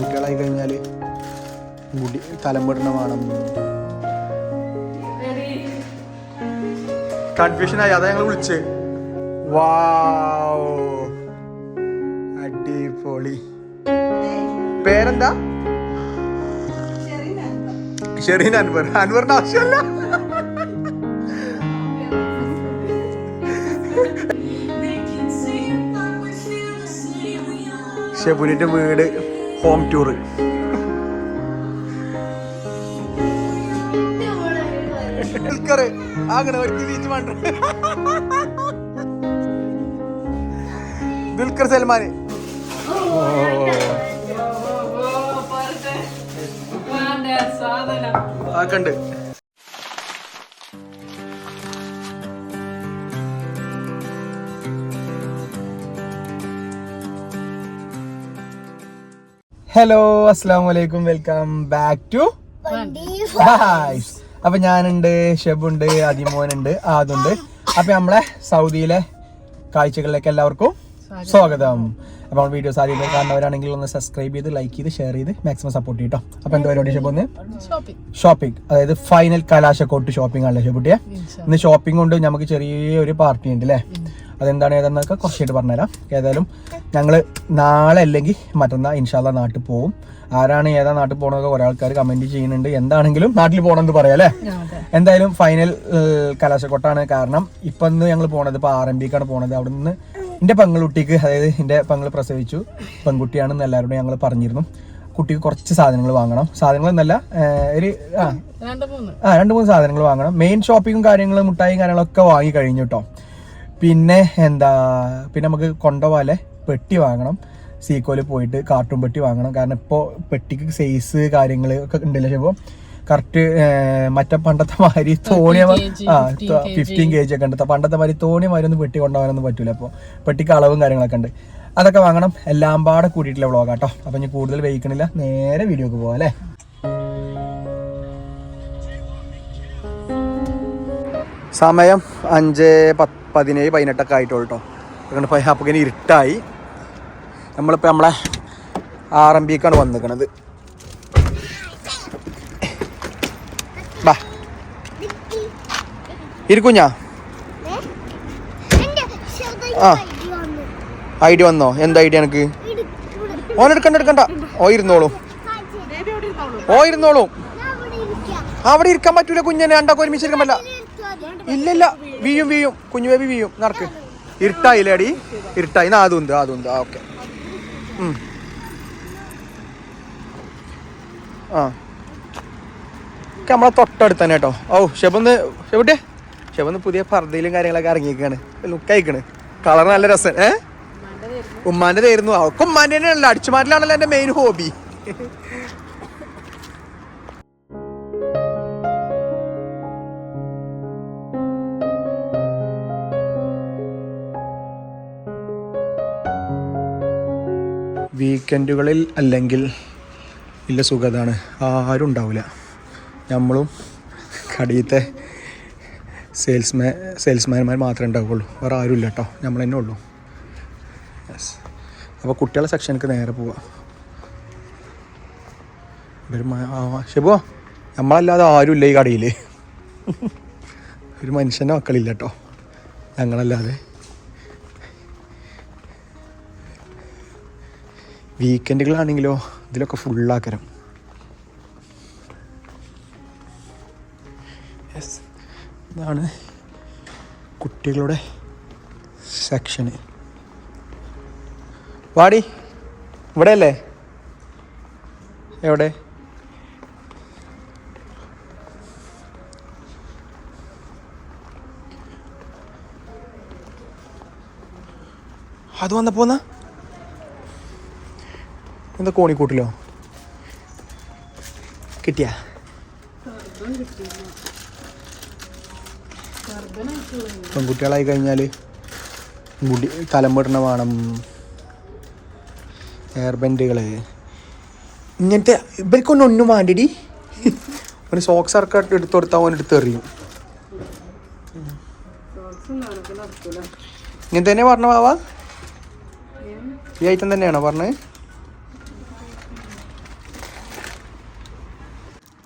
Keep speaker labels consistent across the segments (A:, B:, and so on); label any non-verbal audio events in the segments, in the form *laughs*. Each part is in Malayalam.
A: പെൺകുട്ടികളായി കഴിഞ്ഞാൽ മുടി തലമുടണ വേണം കൺഫ്യൂഷനായി അതാ ഞങ്ങൾ വിളിച്ച്. വാവ്. അടിപൊളി. പേരെന്താ? ഷെറീൻ അൻവർ. അൻവറിന്റെ ആവശ്യമല്ല. ഷെബുലിന്റെ വീട് ഹോം ടൂറ് ദുൽഖർ അങ്ങനെ ഒരു ബീച്ച് വേണ്ട ദുൽഖർ സൽമാൻ ആക്കണ്ട് ഹലോ അസ്സാം വലൈക്കും വെൽക്കം ബാക്ക് ടു അപ്പൊ ഞാനുണ്ട് ഷെബുണ്ട് അതിമോനുണ്ട് ആദുണ്ട്. അപ്പൊ നമ്മളെ സൗദിയിലെ കാഴ്ചകളിലേക്ക് എല്ലാവർക്കും സ്വാഗതം. അപ്പൊ നമ്മൾ വീഡിയോസ് ആദ്യം കാണുന്നവരാണെങ്കിൽ ഒന്ന് സബ്സ്ക്രൈബ് ചെയ്ത് ലൈക്ക് ചെയ്ത് ഷെയർ ചെയ്ത് മാക്സിമം സപ്പോർട്ട് ചെയ്യട്ടോ അപ്പൊ എന്താ പരിപാടി ഷെബുന്ന് ഒന്ന് ഷോപ്പിംഗ് അതായത് ഫൈനൽ കലാശക്കോട്ട് ഷോപ്പിംഗ് ആണല്ലേ ഷെബുട്ടിയെ? ഇന്ന് ഷോപ്പിംഗ് കൊണ്ട് നമുക്ക് ചെറിയൊരു പാർട്ടി ഉണ്ട് അല്ലേ അതെന്താണ് ഏതെന്നൊക്കെ കുറച്ചായിട്ട് പറഞ്ഞുതരാം. ഏതായാലും ഞങ്ങൾ നാളെ അല്ലെങ്കിൽ മറ്റന്നാൾ ഇൻഷാല്ല നാട്ടിൽ പോകും ആരാണ് ഏതാ നാട്ടിൽ പോകണമെന്നൊക്കെ കുറെ ആൾക്കാർ കമന്റ് ചെയ്യുന്നുണ്ട്. എന്താണെങ്കിലും നാട്ടിൽ പോകണമെന്ന് പറയാം അല്ലേ? എന്തായാലും ഫൈനൽ കലാശക്കൊട്ടാണ്. കാരണം ഇപ്പൊ ഇന്ന് ഞങ്ങൾ പോണത് ഇപ്പൊ ആർ എം ബിക്കാണ് പോണത്. അവിടെ നിന്ന് എന്റെ പെങ്ങളുട്ടിക്ക് അതായത് എന്റെ പെങ്ങൾ പ്രസവിച്ചു. പെൺകുട്ടിയാണെന്ന് എല്ലാവരോടും ഞങ്ങൾ പറഞ്ഞിരുന്നു. കുട്ടിക്ക് കുറച്ച് സാധനങ്ങൾ വാങ്ങണം. സാധനങ്ങൾ എന്നല്ല ഒരു ആ. ആ രണ്ട് മൂന്ന് സാധനങ്ങൾ വാങ്ങണം മെയിൻ ഷോപ്പിങ്ങും കാര്യങ്ങളും മുട്ടായും കാര്യങ്ങളൊക്കെ വാങ്ങി കഴിഞ്ഞു കേട്ടോ പിന്നെ എന്താ പിന്നെ നമുക്ക് കൊണ്ടുപോകാലെ പെട്ടി വാങ്ങണം. സീക്കോയിൽ പോയിട്ട് കാർട്ടൂൺ പെട്ടി വാങ്ങണം. കാരണം ഇപ്പോൾ പെട്ടിക്ക് സൈസ് കാര്യങ്ങൾ ഒക്കെ ഉണ്ടല്ലോ ഇപ്പോൾ കറക്റ്റ് മറ്റേ പണ്ടത്തെ മാതിരി തോണിയ ആ ഫിഫ്റ്റീൻ കെ ജി ഒക്കെ ഉണ്ട്. പണ്ടത്തെ മാതിരി തോണിയ മാതിരി ഒന്നും പെട്ടി കൊണ്ടുപോകാനൊന്നും പറ്റൂല അപ്പോൾ പെട്ടിക്ക് അളവും കാര്യങ്ങളൊക്കെ ഉണ്ട്. അതൊക്കെ വാങ്ങണം. എല്ലാം പാടെ കൂട്ടിയിട്ടുള്ള വ്ളോഗ് കേട്ടോ അപ്പം ഞാൻ കൂടുതൽ വഹിക്കണില്ല നേരെ വീഡിയോക്ക് പോവാം അല്ലേ? സമയം അഞ്ച് പത്ത്. പതിനേഴ് പതിനെട്ടൊക്കെ ആയിട്ടുള്ളൂ കേട്ടോ അതുകൊണ്ട് അപ്പോൾ ഇങ്ങനെ ഇരുട്ടായി. നമ്മളിപ്പോൾ നമ്മളെ ആർ എം ബിക്കാണ് വന്നിരിക്കണത് ബാ. ഇരിക്കുഞ്ഞാ ആ. ഐ ഡി വന്നോ? എന്ത് ഐ ഡി എനിക്ക്? ഓൻ എടുക്കണ്ട എടുക്കണ്ട. ഓ ഇരുന്നോളും. ഓ ഇരുന്നോളും. അവിടെ ഇരിക്കാൻ പറ്റൂല കുഞ്ഞനെ. രണ്ടാക്കും ഒരുമിച്ച് ഇരിക്കാൻ പറ്റില്ല. ഇല്ലില്ല. ഇല്ല വീയും വീയും. കുഞ്ഞു ബേബി വീയും. നടക്ക്. ഇരുട്ടായില്ലേ അടി ഇരുട്ടായി അതും ഉണ്ട് അതും ഉണ്ട്. ആ ഓക്കെ. ആ. ഓക്കെ നമ്മളെ തൊട്ടടുത്ത് തന്നെ കേട്ടോ. ഓ ഷെബന്ന് ഷെബുട്ടെ. ഷെബന്ന് പുതിയ പർദ്ദയിലും കാര്യങ്ങളൊക്കെ ഇറങ്ങിയിരിക്കാണ് ലുക്ക് അയക്കണ് കളർ നല്ല രസം. ഏ? ഉമ്മാന്റെ തരുന്നു. അവൾക്ക് ഉമ്മാന്റെ തന്നെയാണല്ലോ. അടിച്ചുമാറ്റലാണല്ലോ എന്റെ മെയിൻ ഹോബി വീക്കെൻഡുകളിൽ അല്ലെങ്കിൽ ഇല്ല സുഖതാണ്. ആരും ഉണ്ടാവില്ല. നമ്മളും കടിയത്തെ സെയിൽസ്മാൻ സെയിൽസ്മാൻമാർ മാത്രമേ ഉണ്ടാവുകയുള്ളൂ. വേറെ ആരും ഇല്ല കേട്ടോ. നമ്മൾ തന്നെ ഉള്ളൂ. യെസ് അപ്പോൾ കുട്ടികളെ സെക്ഷനിലേക്ക് നേരെ പോവാം. ഒരു ഷെബോ നമ്മളല്ലാതെ ഇല്ല ഈ കടയിൽ ഒരു മനുഷ്യന്റെ മക്കളില്ല കേട്ടോ. ഞങ്ങളല്ലാതെ. വീക്കെൻഡുകളാണെങ്കിലോ ഇതിലൊക്കെ ഫുള്ളാക്കരം. യെസ് ഇതാണ് കുട്ടികളുടെ സെക്ഷന്. വാടി ഇവിടെ അല്ലേ എവിടെ? അത് വന്നപ്പോ എന്നാ എന്താ കോണിക്കൂട്ടിലോ? കിട്ടിയ? പെൺകുട്ടികളായി കഴിഞ്ഞാൽ മുടി തലമ്പിടണ വേണം. ഹെയർ ബെൻഡുകൾ ഇങ്ങനത്തെ ഇവർക്കൊന്നും ഒന്നും വേണ്ടിടി. ഒരു സോക്സ് ഇറക്കം എടുത്തു കൊടുത്താൽ അവൻ എടുത്ത് എറിയും. ഇങ്ങനെ തന്നെ പറഞ്ഞ വാവാ? ഈ ഐറ്റം തന്നെയാണോ പറഞ്ഞത്?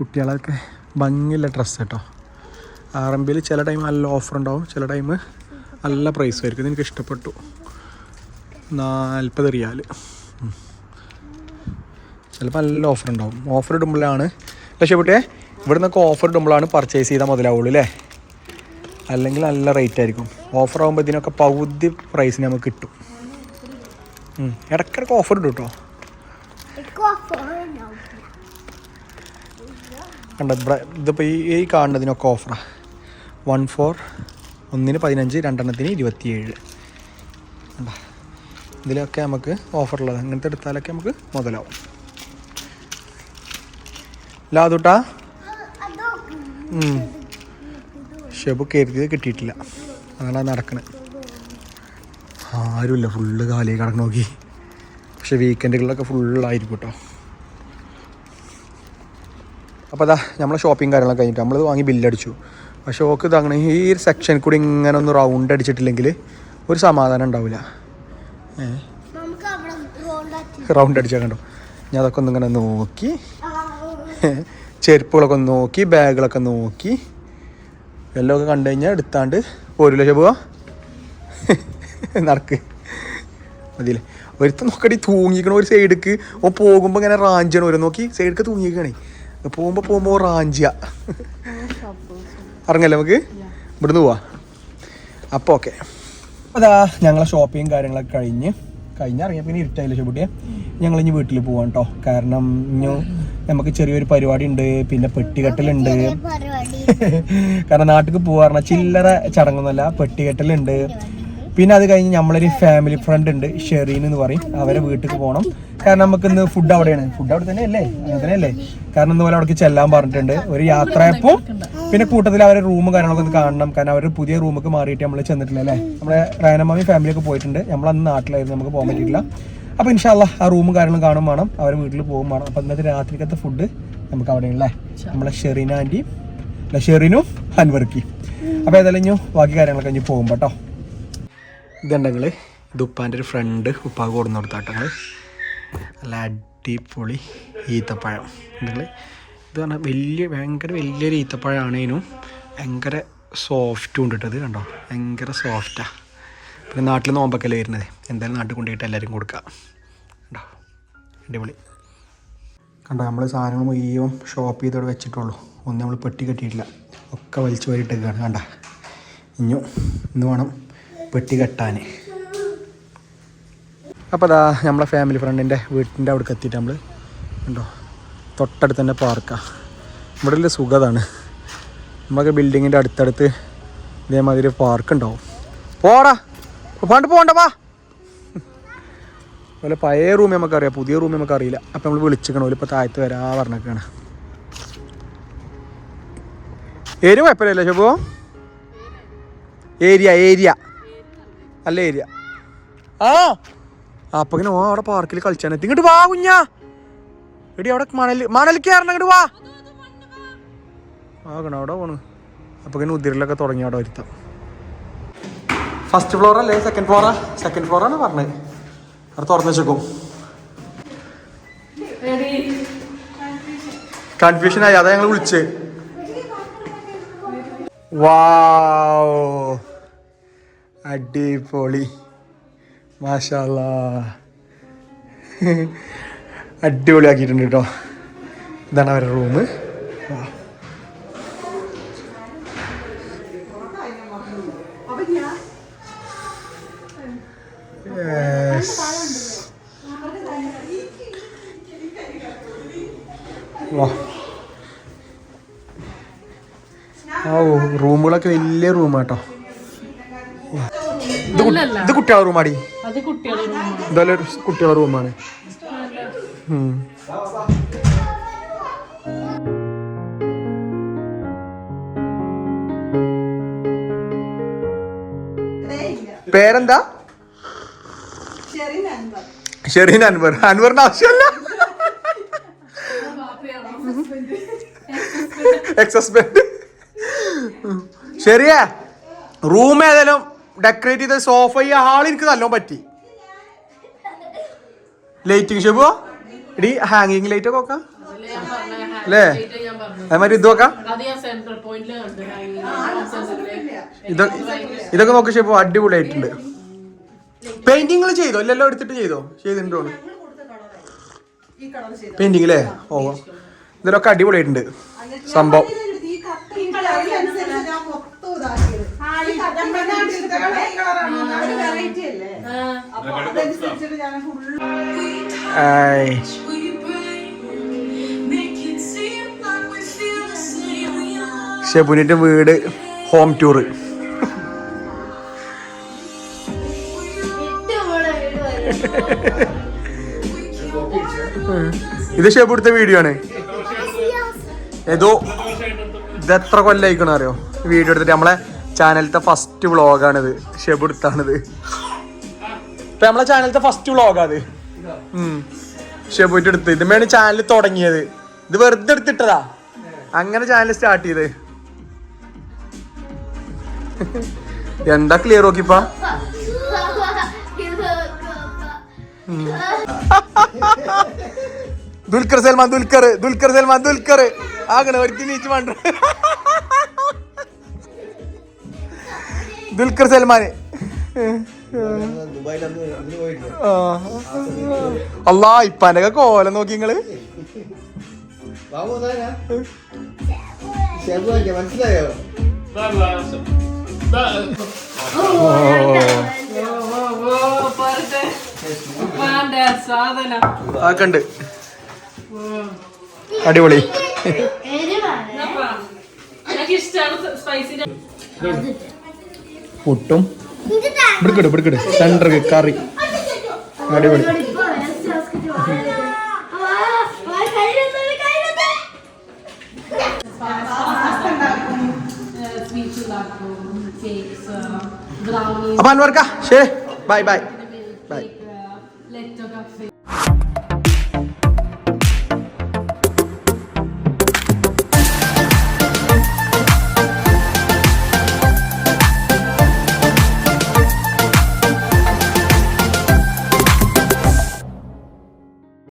A: കുട്ടികളൊക്കെ ഭംഗിയുള്ള ഡ്രസ്സ് കേട്ടോ. ആർ എം ബിയിൽ ചില ടൈം നല്ല ഓഫർ ഉണ്ടാവും ചില ടൈം നല്ല പ്രൈസ് ആയിരിക്കും. എനിക്ക് ഇഷ്ടപ്പെട്ടു. നാൽപ്പത് റിയാൽ. ചിലപ്പോൾ നല്ല ഓഫർ ഉണ്ടാവും. ഓഫർ ഇടുമ്പോഴാണ്. പക്ഷേ ഇവിടെ നിന്നൊക്കെ ഓഫർ ഇടുമ്പോഴാണ് പർച്ചേസ് ചെയ്താൽ മുതലാവുള്ളൂ അല്ലേ അല്ലെങ്കിൽ നല്ല റേറ്റ് ആയിരിക്കും. ഓഫർ ആകുമ്പോൾ ഇതിനൊക്കെ പകുതി പ്രൈസിന് നമുക്ക് കിട്ടും. ഇടയ്ക്കിടയ്ക്ക് ഓഫർ ഇടും കേട്ടോ കണ്ട ഇതിപ്പോൾ ഈ ഈ കാണുന്നതിനൊക്കെ ഓഫറാണ് വൺ ഫോർ ഒന്നിന് പതിനഞ്ച് രണ്ടെണ്ണത്തിന് ഇരുപത്തിയേഴ്. കണ്ട? ഇതിലൊക്കെ നമുക്ക് ഓഫറുള്ളത് അങ്ങനത്തെ എടുത്താലൊക്കെ നമുക്ക് മുതലാവും. ലാതുട്ടാ ഷെബ് കയറിയത് കിട്ടിയിട്ടില്ല. അതാണ് നടക്കണത് ആരുമില്ല. ഫുള്ള് കാലി കടന്നു നോക്കി. പക്ഷെ വീക്കെൻഡുകളിലൊക്കെ ഫുള്ളായിരിക്കും കേട്ടോ അപ്പോൾ അതാ നമ്മളെ ഷോപ്പിംഗ് കാര്യങ്ങളൊക്കെ കഴിഞ്ഞിട്ട് നമ്മൾ വാങ്ങി ബില്ലടിച്ചു ആ ഓക്ക് ഇതങ്ങനെ ഈ ഒരു സെക്ഷൻ കൂടി ഇങ്ങനെ ഒന്ന് റൗണ്ട് അടിച്ചിട്ടില്ലെങ്കിൽ ഒരു സമാധാനം ഉണ്ടാവില്ല റൗണ്ട് അടിച്ചാൽ കണ്ടോ? ഞാൻ അതൊക്കെ ഒന്നിങ്ങനെ നോക്കി. ചെരുപ്പുകളൊക്കെ ഒന്ന് നോക്കി ബാഗുകളൊക്കെ നോക്കി. എല്ലാം കണ്ടു കഴിഞ്ഞാൽ എടുത്താണ്ട് പോരൂല പോവാ നടക്ക്. മതിയില്ലേ? ഒരുത്ത നോക്കടി തൂങ്ങിക്കണ ഒരു സൈഡിക്ക് ഓ പോകുമ്പോൾ ഇങ്ങനെ റാഞ്ചണം ഒരു നോക്കി സൈഡിക്ക് തൂങ്ങിക്കണേ. പോകുമ്പോൾ പോകുമ്പോൾ റാഞ്ചിയ. *laughs* ഇറങ്ങല്ലേ നമുക്ക്? ഇവിടുന്ന് പോവാ. അപ്പോൾ ഓക്കെ. അതാ ഞങ്ങളെ ഷോപ്പിങ് കാര്യങ്ങളൊക്കെ കഴിഞ്ഞ്. കഴിഞ്ഞിറങ്ങിയ പിന്നെ ഇരുട്ടായില്ല ചെപ്പുട്ടിയെ ഞങ്ങൾ ഇനി വീട്ടിൽ പോവാം കേട്ടോ കാരണം ഇനി നമുക്ക് ചെറിയൊരു പരിപാടി ഉണ്ട് പിന്നെ പെട്ടികെട്ടലുണ്ട്. *laughs* കാരണം നാട്ടിൽ പോവാറ ചില്ലറ ചടങ്ങൊന്നുമല്ല. പെട്ടികെട്ടലുണ്ട്. പിന്നെ അത് കഴിഞ്ഞ് നമ്മളൊരു ഫാമിലി ഫ്രണ്ട് ഉണ്ട് ഷെറീൻ എന്ന് പറയും. അവരെ വീട്ടിൽ പോകണം കാരണം നമുക്ക് ഇന്ന് ഫുഡ് അവിടെയാണ്. ഫുഡ് അവിടെ തന്നെ അല്ലേ? അങ്ങനെ തന്നെയല്ലേ കാരണം ഇതുപോലെ അവിടേക്ക് ചെല്ലാൻ പറഞ്ഞിട്ടുണ്ട്. ഒരു യാത്രയപ്പം പിന്നെ കൂട്ടത്തിൽ അവരെ റൂമും കാര്യങ്ങളൊക്കെ ഒന്ന് കാണണം. കാരണം അവരുടെ പുതിയ റൂമൊക്കെ മാറിയിട്ട് നമ്മൾ ചെന്നിട്ടില്ല അല്ലേ? നമ്മുടെ റയനമാമി ഫാമിലിയൊക്കെ പോയിട്ടുണ്ട്. നമ്മൾ അന്ന് നാട്ടിലായിരുന്നു. നമുക്ക് പോകാൻ പറ്റിയിട്ടില്ല. അപ്പോൾ ഇൻഷാല്ല ആ റൂമും കാര്യങ്ങളും കാണും വേണം. അവരെ വീട്ടിൽ പോകും വേണം. അപ്പോൾ ഇന്നത്തെ രാത്രിക്കത്തെ ഫുഡ് നമുക്ക് അവിടെയുള്ളേ നമ്മളെ ഷെറീന ആന്റി ഷെറീനും അൻവർക്കി അപ്പോൾ ഏതായാലും ഇനി ബാക്കി കാര്യങ്ങളൊക്കെ ഇനി പോകും കേട്ടോ ഇതുണ്ടെങ്കിൽ ഇത് ഉപ്പാന്റെ ഒരു ഫ്രണ്ട് ഉപ്പാ കൊടുന്ന് കൊടുത്താട്ടങ്ങൾ നല്ല അടിപൊളി ഈത്തപ്പഴം. ഉണ്ടെങ്കിൽ ഇത് പറഞ്ഞാൽ വലിയ ഭയങ്കര വലിയൊരു ഈത്തപ്പഴമാണേനും ഭയങ്കര സോഫ്റ്റും ഉണ്ടിട്ടത് കണ്ടോ? ഭയങ്കര സോഫ്റ്റാണ് പിന്നെ നാട്ടിൽ നോമ്പൊക്കെയല്ലേ വരുന്നത്. എന്തായാലും നാട്ടിൽ കൊണ്ടുപോയിട്ട് എല്ലാവരും കൊടുക്കുക കണ്ടോ? അടിപൊളി. കണ്ടോ? നമ്മൾ സാധനങ്ങൾ മുഴുവൻ ഷോപ്പ് ചെയ്തോടെ വെച്ചിട്ടുള്ളൂ. ഒന്നും നമ്മൾ പെട്ടി കെട്ടിയിട്ടില്ല. ഒക്കെ വലിച്ചു വരിട്ടേക്കാണ് കണ്ട? ഇഞ്ഞു ഇന്ന് വേണം പെട്ടി കെട്ടാൻ അപ്പോൾ അതാ നമ്മളെ ഫാമിലി ഫ്രണ്ടിന്റെ വീട്ടിന്റെ അവിടേക്ക് എത്തിയിട്ട് നമ്മൾ ഉണ്ടോ തൊട്ടടുത്ത് തന്നെ പാർക്കാണ് ഇവിടെ ഉള്ള സുഖതാണ്. നമുക്ക് ബിൽഡിങ്ങിന്റെ അടുത്തടുത്ത് ഇതേമാതിരി പാർക്ക് ഉണ്ടാവും. പോടാ. പണ്ട് പോകണ്ട വാ. അതുപോലെ പഴയ റൂം നമുക്കറിയാം. പുതിയ റൂം നമുക്കറിയില്ല. അപ്പം നമ്മൾ വിളിച്ചിക്കണം ഓൽ ഇപ്പോൾ താഴത്ത് വരാ പറഞ്ഞൊക്കെയാണ് ഏരിയ കുഴപ്പമില്ലല്ലോ ശുഭോ? Area area. അല്ല ഏരിയ? ആ അപ്പൊ ഇങ്ങനെ ഓ അവിടെ പാർക്കിൽ കളിച്ചാനെത്തി ഇങ്ങോട്ട് വാ കുഞ്ഞാ. എടി അവിടെ മണൽ മണലിക്ക് കയറണം ഇങ്ങോട്ട് വാ. ആകണം അവിടെ പോണ്. അപ്പൊ ഇങ്ങനെ ഉതിരലൊക്കെ തുടങ്ങി അവിടെ വരുത്താം ഫസ്റ്റ് ഫ്ലോർ അല്ലേ? സെക്കൻഡ് ഫ്ലോറാ സെക്കൻഡ് ഫ്ലോറാണ് പറഞ്ഞത് അവിടെ തുറന്നു വെച്ചേക്കും. കൺഫ്യൂഷൻ ആയി. അതാ ഞങ്ങൾ വിളിച്ച്. വാവ് അടിപൊളി. മാഷാല്ല. അടിപൊളിയാക്കിയിട്ടുണ്ട് കേട്ടോ. ഇതാണ് അവരുടെ റൂമ് ഓ റൂമുകളൊക്കെ വലിയ റൂമാട്ടോ ഇത് കുട്ടികളെ റൂമാടി.
B: കുട്ടികളെ
A: ഇതെല്ലാം ഒരു കുട്ടികളുടെ റൂമാണ്. പേരെന്താ? ഷെറീൻ അൻവർ. അൻവറിന്റെ ആവശ്യമല്ല. എക്സ് *laughs* ഹസ്ബൻഡ് ശരിയാ. റൂം ഏതായാലും ഡെക്കറേറ്റ് ചെയ്ത സോഫ ഈ ഹാൾ എനിക്ക് നല്ലോണം പറ്റി. ലൈറ്റിംഗ് ഷോപ്പ് ഇടി ഹാങ്ങിങ് ലൈറ്റ് ഒക്കെ അല്ലേ? അതേമാതിരി ഇത് നോക്കാം ഇതൊക്കെ ഇതൊക്കെ നോക്കി ഷേപ്പ് അടിപൊളിയായിട്ടുണ്ട്. പെയിന്റിങ്ങൾ ചെയ്തോ? എല്ലാം എടുത്തിട്ട് ചെയ്തോ? ചെയ്തിട്ടുണ്ടോ പെയിന്റിങ് അല്ലേ ഓ. ഇതിലൊക്കെ അടിപൊളിയായിട്ടുണ്ട്. സംഭവം. ഷെബുനിന്റെ വീട് ഹോം ടൂറ് ഇത് ഷെബു എടുത്ത വീഡിയോ ആണ്. ഏതോ ഇത് എത്ര കൊല്ലായിക്കണ അറിയോ? വീഡിയോ എടുത്തിട്ട് നമ്മളെ ചാനലത്തെ ഫസ്റ്റ് വ്ളോഗാണിത് ഷെബുടുത്താണിത് ഇപ്പൊ നമ്മളെ ചാനലത്തെ ഫസ്റ്റ് വ്ളോഗാത് ഷെബുട്ട് എടുത്ത് ഇതുമ്മയാണ് ചാനൽ തുടങ്ങിയത്. ഇത് വെറുതെ എടുത്തിട്ടതാ. അങ്ങനെ ചാനൽ സ്റ്റാർട്ട് ചെയ്ത്. എന്താ ക്ലിയർ നോക്കിപ്പാ? ദുൽഖർ സൽമാൻ ദുൽഖർ. ദുൽഖർ സൽമാൻ ദുൽഖർ. ആകണ ഒരിക്കലും നീച്ച് വേണ്ട ദുൽഖർ സൽമാൻ അല്ലാ ഇപ്പാന്റെ കോലം നോക്കി നിങ്ങൾ.
C: മനസ്സിലായോ
B: സാധനം?
A: ആക്കെ ഉണ്ട് അടിപൊളി.
B: ഇഷ്ടമാണ് സ്പൈസി
A: പുട്ടും ഇവിടുക്കിട് ഇവിടുക്കിട് സെന്റർ കറി. അടിപൊളി. അപ്പൊ അൻവർക്ക ശരി. Bye bye bye